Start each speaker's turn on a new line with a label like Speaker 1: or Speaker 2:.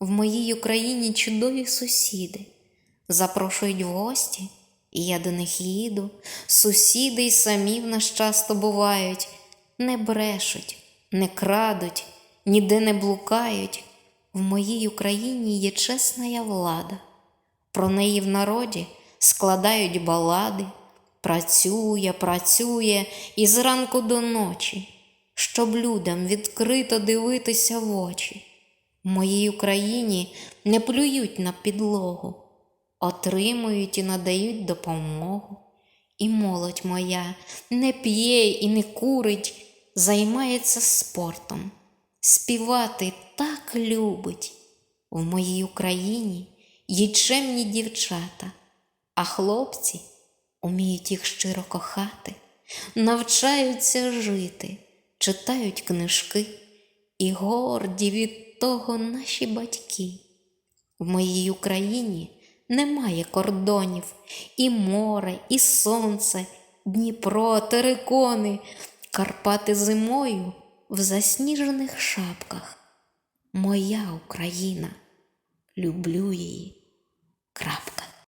Speaker 1: В моїй Україні чудові сусіди запрошують в гості, і я до них їду. Сусіди й самі в нас часто бувають, не брешуть, не крадуть, ніде не блукають. В моїй Україні є чесна влада. Про неї в народі складають балади. Працює, працює і зранку до ночі, щоб людям відкрито дивитися в очі. В моїй Україні не плюють на підлогу, отримують і надають допомогу. І молодь моя не п'є і не курить, займається спортом, співати так любить. В моїй Україні є чемні дівчата, а хлопці уміють їх щиро кохати, навчаються жити, читають книжки і горді від того наші батьки. В моїй Україні немає кордонів, і море, і сонце, Дніпро, терикони, Карпати зимою в засніжених шапках. Моя Україна, люблю її. Крапка.